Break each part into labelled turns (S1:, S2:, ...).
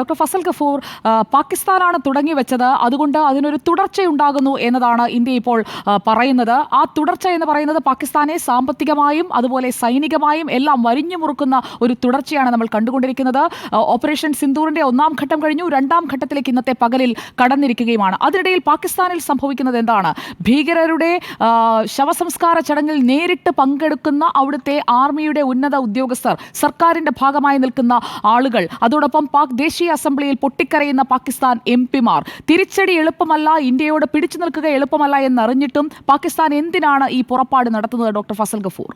S1: Doctor Fasal Gafoor പാകിസ്ഥാനാണ് തുടങ്ങി വെച്ചത്. അതുകൊണ്ട് അതിനൊരു തുടർച്ചയുണ്ടാകുന്നു എന്നതാണ് ഇന്ത്യ ഇപ്പോൾ പറയുന്നത്. ആ തുടർച്ച എന്ന് പറയുന്നത് പാകിസ്ഥാനെ സാമ്പത്തികമായും അതുപോലെ സൈനികമായും എല്ലാം വരിഞ്ഞു മുറുക്കുന്ന ഒരു തുടർച്ചയാണ് നമ്മൾ കണ്ടുകൊണ്ടിരിക്കുന്നത്. ഓപ്പറേഷൻ സിന്ദൂറിന്റെ ഒന്നാം ഘട്ടം കഴിഞ്ഞു. രണ്ടാം ഘട്ടത്തിലേക്ക് ഇന്നത്തെ പകലിൽ കടന്നിരിക്കുകയുമാണ്. അതിനിടയിൽ പാകിസ്ഥാനിൽ സംഭവിക്കുന്നത് എന്താണ്? ഭീകരരുടെ ശവസംസ്കാര ചടങ്ങിൽ നേരിട്ട് പങ്കെടുക്കുന്ന അവിടുത്തെ ആർമിയുടെ ഉന്നത ഉദ്യോഗസ്ഥർ സർക്കാരിന്റെ ഭാഗമായി നിൽക്കുന്ന ആളുകൾ അതോടൊപ്പം പാക് ദേശീയ അസംബ്ലിയിൽ പൊട്ടിക്കരയുന്ന പാകിസ്ഥാൻ എം പിമാർ. തിരിച്ചടി എളുപ്പമല്ല ഇന്ത്യയോട് പിടിച്ചു നിൽക്കുക എളുപ്പമല്ല എന്നറിഞ്ഞിട്ടും പാകിസ്ഥാൻ എന്തിനാണ് ഈ പുറപ്പാട് നടത്തുന്നത് ഡോക്ടർ ഫസൽ ഗഫൂർ?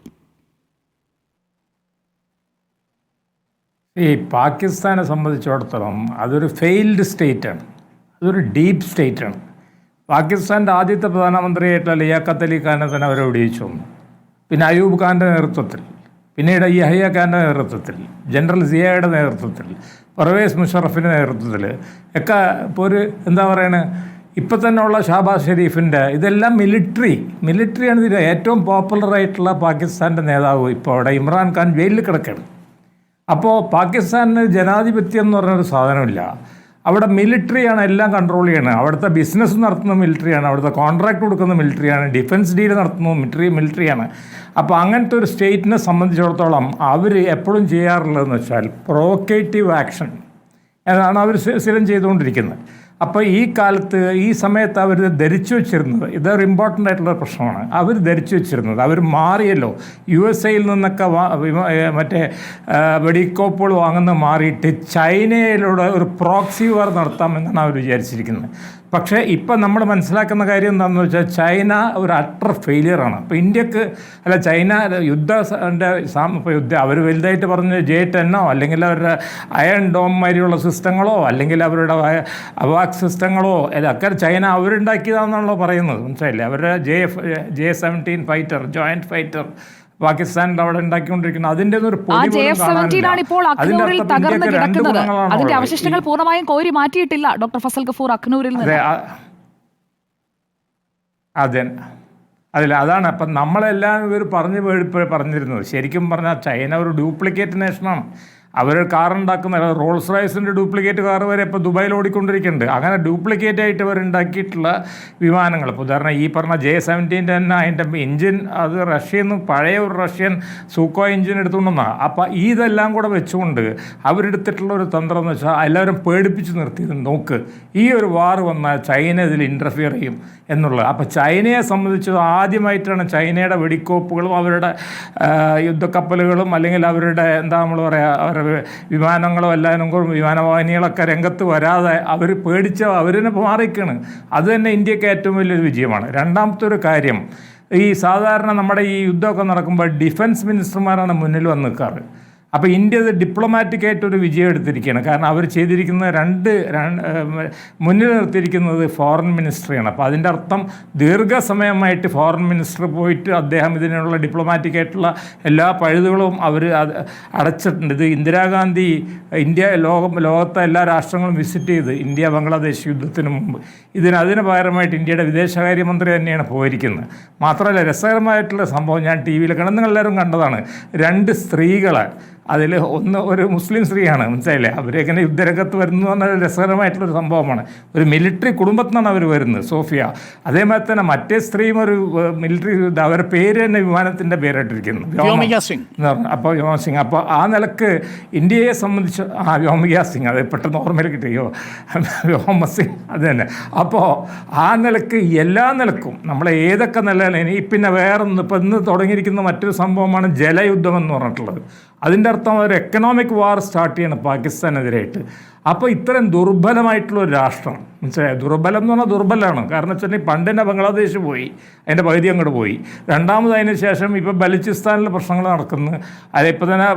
S2: ഈ പാകിസ്ഥാനെ സംബന്ധിച്ചിടത്തോളം അതൊരു ഫെയിൽഡ് സ്റ്റേറ്റാണ് അതൊരു ഡീപ്പ് സ്റ്റേറ്റാണ് പാകിസ്ഥാന്റെ ആദ്യത്തെ പ്രധാനമന്ത്രിയായിട്ടുള്ള ലിയാഖത്ത് അലി ഖാനെ തന്നെ അവരെ ഒടിയിച്ചു വന്നു പിന്നെ അയൂബ് ഖാന്റെ നേതൃത്വത്തിൽ പിന്നീട് യഹയ്യ ഖാന്റെ നേതൃത്വത്തിൽ ജനറൽ സിയയുടെ നേതൃത്വത്തിൽ പർവേസ് മുഷറഫിന്റെ നേതൃത്വത്തിൽ ഒക്കെ ഇപ്പോൾ ഒരു എന്താ പറയണ? ഇപ്പം തന്നെ ഉള്ള ഷാബാസ് ഷെരീഫിന്റെ ഇതെല്ലാം മിലിറ്ററി മിലിറ്ററിയാണ് ഇതിന്റെ ഏറ്റവും പോപ്പുലറായിട്ടുള്ള പാകിസ്ഥാന്റെ നേതാവ് ഇപ്പോൾ അവിടെ ഇമ്രാൻ ഖാൻ ജയിലിൽ കിടക്കുകയാണ് അപ്പോൾ പാകിസ്ഥാനിന് ജനാധിപത്യം എന്ന് പറഞ്ഞൊരു സാധനമില്ല. അവിടെ മിലിറ്ററിയാണ് എല്ലാം കൺട്രോൾ ചെയ്യണത് അവിടുത്തെ ബിസിനസ് നടത്തുന്ന മിലിറ്ററിയാണ് അവിടുത്തെ കോൺട്രാക്ട് കൊടുക്കുന്ന മിലിറ്ററിയാണ് ഡിഫൻസ് ഡീൽ നടത്തുന്ന മിലിറ്ററി മിലിറ്ററിയാണ് അപ്പോൾ അങ്ങനത്തെ ഒരു സ്റ്റേറ്റിനെ സംബന്ധിച്ചിടത്തോളം അവർ എപ്പോഴും ചെയ്യാറുള്ളതെന്ന് വെച്ചാൽ പ്രൊവോക്കേറ്റീവ് ആക്ഷൻ എന്നാണ് അവർ സ്ഥിരം ചെയ്തുകൊണ്ടിരിക്കുന്നത്. അപ്പോൾ ഈ കാലത്ത് ഈ സമയത്ത് അവർ ധരിച്ചു വെച്ചിരുന്നത് ഇതൊരു ഇമ്പോർട്ടന്റ് ആയിട്ടുള്ള പ്രശ്നമാണ്. അവർ ധരിച്ചു വെച്ചിരുന്നത് അവർ മാറിയല്ലോ. യു എസ് എയിൽ നിന്നൊക്കെ മറ്റേ വെടിക്കോപ്പുകൾ വാങ്ങുന്ന മാറിയിട്ട് ചൈനയിലൂടെ ഒരു പ്രോക്സി വാർ നടത്താമെന്നാണ് അവർ വിചാരിച്ചിരിക്കുന്നത്. പക്ഷേ ഇപ്പം നമ്മൾ മനസ്സിലാക്കുന്ന കാര്യം എന്താണെന്ന് വെച്ചാൽ ചൈന ഒരു അട്ടർ ഫെയിലിയറാണ് അപ്പോൾ ഇന്ത്യയ്ക്ക് അല്ല ചൈന യുദ്ധന്റെ ഇപ്പോൾ യുദ്ധം അവർ വലുതായിട്ട് പറഞ്ഞ് ജെ ടെന്നോ അല്ലെങ്കിൽ അവരുടെ അയൺ ഡോം മാതിരിയുള്ള സിസ്റ്റങ്ങളോ അല്ലെങ്കിൽ അവരുടെ സിസ്റ്റങ്ങളോ ഇതൊക്കെ ചൈന അവരുണ്ടാക്കിയതാണെന്നാണല്ലോ പറയുന്നത്. മനസ്സിലായില്ലേ? അവരുടെ J F J seventeen fighter joint fighter പാകിസ്ഥാനിൽ അവിടെ ഉണ്ടാക്കിക്കൊണ്ടിരിക്കുന്നത്. അതിന്റെ ഒരു
S1: ഇപ്പോൾ അഖ്നൂരിൽ തകർന്ന് കിടക്കുന്നത്. അതിന്റെ അവശിഷ്ടങ്ങൾ പൂർണമായും കോരി മാറ്റിയിട്ടില്ല ഡോക്ടർ ഫസൽ കഫൂർ അഖ്നൂരിൽ
S2: അതെ അതില്ല അതിൽ അതാണ് അപ്പം നമ്മളെല്ലാം ഇവർ പറഞ്ഞു പറഞ്ഞിരുന്നത്. ശരിക്കും പറഞ്ഞാൽ ചൈന ഒരു ഡ്യൂപ്ലിക്കേറ്റ് നേഷനാണ്. അവർ കാർ ഉണ്ടാക്കുന്ന റോൾസ് റോയ്സിന്റെ ഡ്യൂപ്ലിക്കേറ്റ് കാർ വരെ ഇപ്പോൾ ദുബായിൽ ഓടിക്കൊണ്ടിരിക്കുന്നുണ്ട്. അങ്ങനെ ഡ്യൂപ്ലിക്കേറ്റ് ആയിട്ട് അവർ ഉണ്ടാക്കിയിട്ടുള്ള വിമാനങ്ങൾ. ഇപ്പോൾ ഉദാഹരണം ഈ പറഞ്ഞ ജെ സെവന്റീന്റെ തന്നെ അതിന്റെ എഞ്ചിൻ അത് റഷ്യയിൽ നിന്ന് പഴയ ഒരു റഷ്യൻ സൂക്കോ എഞ്ചിൻ എടുത്തുകൊണ്ടെന്നാണ് അപ്പോൾ ഇതെല്ലാം കൂടെ വെച്ചുകൊണ്ട് അവരെടുത്തിട്ടുള്ള ഒരു തന്ത്രം എന്ന് വെച്ചാൽ എല്ലാവരും പേടിപ്പിച്ച് നിർത്തിയത് നോക്ക് ഈ ഒരു വാർ വന്നാൽ ചൈന ഇതിൽ ഇന്റർഫിയർ ചെയ്യും എന്നുള്ളത്. അപ്പോൾ ചൈനയെ സംബന്ധിച്ച് ആദ്യമായിട്ടാണ് ചൈനയുടെ വെടിക്കോപ്പുകളും അവരുടെ യുദ്ധക്കപ്പലുകളും അല്ലെങ്കിൽ അവരുടെ എന്താ നമ്മൾ പറയുക അവരുടെ വിമാനങ്ങളും എല്ലാവരും വിമാനവാഹിനികളൊക്കെ രംഗത്ത് വരാതെ അവർ പേടിച്ച അവരിനെ മാറിക്കാണ്. അത് തന്നെ ഇന്ത്യയ്ക്ക് ഏറ്റവും വലിയൊരു വിജയമാണ്. രണ്ടാമത്തെ ഒരു കാര്യം ഈ സാധാരണ നമ്മുടെ ഈ യുദ്ധമൊക്കെ നടക്കുമ്പോൾ ഡിഫൻസ് മിനിസ്റ്റർമാരാണ് മുന്നിൽ വന്ന് നിൽക്കാറ്. അപ്പോൾ ഇന്ത്യ ഇത് ഡിപ്ലോമാറ്റിക് ആയിട്ട് ഒരു വിജയം എടുത്തിരിക്കുകയാണ്. കാരണം അവർ ചെയ്തിരിക്കുന്ന രണ്ട് മുന്നിൽ നിർത്തിയിരിക്കുന്നത് ഫോറിൻ മിനിസ്ട്രിയാണ് അപ്പോൾ അതിന്റെ അർത്ഥം ദീർഘസമയമായിട്ട് ഫോറിൻ മിനിസ്റ്റർ പോയിട്ട് അദ്ദേഹം ഇതിനുള്ള ഡിപ്ലോമാറ്റിക് ആയിട്ടുള്ള എല്ലാ പഴുതുകളും അവർ അടച്ചിട്ടുണ്ട്. ഇത് ഇന്ദിരാഗാന്ധി ഇന്ത്യ ലോകം ലോകത്തെ എല്ലാ രാഷ്ട്രങ്ങളും വിസിറ്റ് ചെയ്ത് ഇന്ത്യ ബംഗ്ലാദേശ് യുദ്ധത്തിന് മുമ്പ്. ഇതിന് അതിന് പകരമായിട്ട് ഇന്ത്യയുടെ വിദേശകാര്യമന്ത്രി തന്നെയാണ് പോയിരിക്കുന്നത്. മാത്രമല്ല രസകരമായിട്ടുള്ള സംഭവം ഞാൻ ടി വിയിൽ കണ്ടു നിങ്ങളെല്ലാവരും കണ്ടതാണ്. രണ്ട് സ്ത്രീകളെ അതിൽ ഒന്ന് ഒരു മുസ്ലിം സ്ത്രീയാണ് മനസ്സിലായില്ലേ? അവരെങ്ങനെ യുദ്ധരംഗത്ത് വരുന്നു എന്ന രസകരമായിട്ടുള്ളൊരു സംഭവമാണ്. ഒരു മിലിറ്ററി കുടുംബത്തിൽ നിന്നാണ് അവർ വരുന്നത് സോഫിയ. അതേമാതിരി തന്നെ മറ്റേ സ്ത്രീയും ഒരു മിലിറ്ററി അവരുടെ പേര് തന്നെ വിമാനത്തിന്റെ പേരായിട്ടിരിക്കുന്നു.
S3: വ്യോമിക സിംഗ്.
S2: എന്ന് പറഞ്ഞു അപ്പോൾ വ്യോമ സിംഗ്. അപ്പോൾ ആ നിലയ്ക്ക് ഇന്ത്യയെ സംബന്ധിച്ച് ആ വ്യോമിക സിംഗ് അത് പെട്ടെന്ന് ഓർമ്മയിൽ കിട്ടിയോ? വ്യോമ സിംഗ് അത് തന്നെ. അപ്പോൾ ആ നിലയ്ക്ക് എല്ലാ നിലക്കും നമ്മളെ ഏതൊക്കെ നിലയിലും ഇനി പിന്നെ വേറൊന്ന് ഇപ്പം ഇന്ന് തുടങ്ങിയിരിക്കുന്ന മറ്റൊരു സംഭവമാണ് ജലയുദ്ധം എന്ന് പറഞ്ഞിട്ടുള്ളത്. അതിന്റെ അർത്ഥം ഒരു എക്കണോമിക് വാർ സ്റ്റാർട്ട് ചെയ്യണം പാകിസ്ഥാനെതിരായിട്ട്. അപ്പോൾ ഇത്രയും ദുർബലമായിട്ടുള്ള ഒരു രാഷ്ട്രം. മനസ്സിലായോ? ദുർബലം എന്ന് പറഞ്ഞാൽ ദുർബലമാണ്. കാരണം വെച്ചിട്ടുണ്ടെങ്കിൽ പണ്ട് തന്നെ ബംഗ്ലാദേശ് പോയി. അതിന്റെ പകുതി അങ്ങോട്ട് പോയി. രണ്ടാമത് അതിന് ശേഷം ഇപ്പോൾ ബലൂചിസ്ഥാനിലെ പ്രശ്നങ്ങൾ നടക്കുന്നു. അതിപ്പോൾ തന്നെ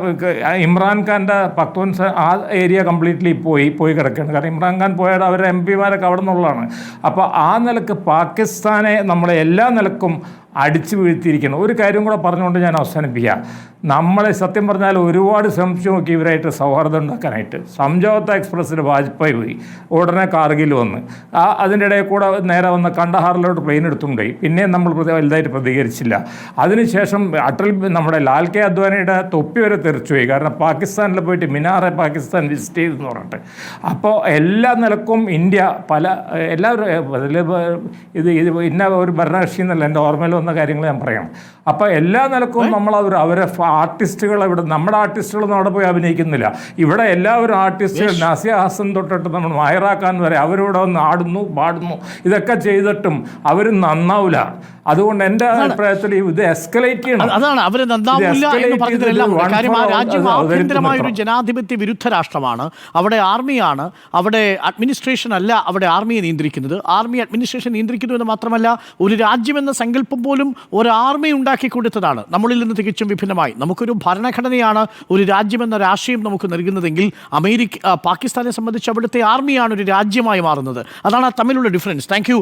S2: ഇമ്രാൻഖാന്റെ പക്തോൻസ് ആ ഏരിയ കംപ്ലീറ്റ്ലി പോയി പോയി കിടക്കുകയാണ്. കാരണം ഇമ്രാൻഖാൻ പോയാൽ അവരുടെ എം പിമാരൊക്കെ അവിടെ നിന്നുള്ളതാണ്. അപ്പോൾ ആ നിലയ്ക്ക് പാകിസ്ഥാനെ നമ്മളെ എല്ലാ നിലക്കും അടിച്ചു വീഴ്ത്തിയിരിക്കണം ഒരു കാര്യം കൂടെ പറഞ്ഞുകൊണ്ട് ഞാൻ അവസാനിപ്പിക്കാം നമ്മളെ സത്യം പറഞ്ഞാൽ ഒരുപാട് ശ്രമിച്ചു നോക്കി ഇവരായിട്ട് സൗഹാർദ്ദം ഉണ്ടാക്കാനായിട്ട്. സംജോത്ത എക്സ്പ്രസ്സിൽ വാജ്പേയി പോയി. ഉടനെ കാർഗിൽ വന്ന്. വന്ന് ആ അതിന്റെ ഇടയിൽ കൂടെ നേരെ വന്ന കണ്ടഹാറിലോട്ട് പ്ലെയിൻ എടുത്തുകൊണ്ടുപോയി പിന്നെ നമ്മൾ വലുതായിട്ട് പ്രതികരിച്ചില്ല. അതിനുശേഷം അട്ടൽ നമ്മുടെ ലാൽ കെ അദ്വാനിയുടെ തൊപ്പി വരെ തെറിച്ചുപോയി കാരണം പാകിസ്ഥാനിൽ പോയിട്ട് മിനാറെ പാകിസ്ഥാൻ വിസിറ്റ് ചെയ്തെന്ന് പറഞ്ഞിട്ട്. അപ്പോൾ എല്ലാ നിലക്കും ഇന്ത്യ പല എല്ലാവരും അതിൽ ഇത് ഇത് ഇന്ന ഒരു ഭരണകക്ഷി എന്നല്ല എന്റെ ഓർമ്മയിൽ വന്ന കാര്യങ്ങൾ ഞാൻ പറയണം അപ്പോൾ എല്ലാ നിലക്കും നമ്മൾ അവർ അവരെ ആർട്ടിസ്റ്റുകൾ ഇവിടെ നമ്മുടെ ആർട്ടിസ്റ്റുകളൊന്നും അവിടെ പോയി അഭിനയിക്കുന്നില്ല. ഇവിടെ എല്ലാവരും ആർട്ടിസ്റ്റുകൾ നാസിയ ഹസൻ തൊട്ടിട്ട് നമ്മൾ മായറാക്കാൻ വരെ അവരിവിടെ വന്ന് ആടുന്നു പാടുന്നു. ഇതൊക്കെ ചെയ്തിട്ടും അവർ നന്നാവില്ല അതുകൊണ്ട് എന്റെ അഭിപ്രായത്തിൽ ഇത് എസ്കലേറ്റ് ചെയ്യണം.
S3: അതാണ്. അവരെ നന്നാവില്ല എന്ന് പറഞ്ഞതിലെല്ലാം. കാര്യം ആ രാജ്യം ആഭ്യന്തരമായ ഒരു ജനാധിപത്യ വിരുദ്ധ രാഷ്ട്രമാണ്. അവിടെ ആർമിയാണ് അവിടെ അഡ്മിനിസ്ട്രേഷൻ അല്ല അവിടെ ആർമിയെ നിയന്ത്രിക്കുന്നത്. ആർമി അഡ്മിനിസ്ട്രേഷൻ നിയന്ത്രിക്കുന്നു എന്ന് മാത്രമല്ല ഒരു രാജ്യമെന്ന സങ്കല്പം പോലും ഒരു ആർമി ഉണ്ടാക്കി കൊടുത്തതാണ്. നമ്മളിൽ നിന്ന് തികച്ചും വിഭിന്നമായി. നമുക്കൊരു ഭരണഘടനയാണ് ഒരു രാജ്യമെന്ന രാഷ്ട്രീയം നമുക്ക് നൽകുന്നതെങ്കിൽ അമേരിക്ക പാകിസ്ഥാനെ സംബന്ധിച്ച് അവിടുത്തെ ആർമിയാണ് ഒരു രാജ്യമായി മാറുന്നത്. അതാണ് ആ തമ്മിലുള്ള ഡിഫറൻസ് താങ്ക്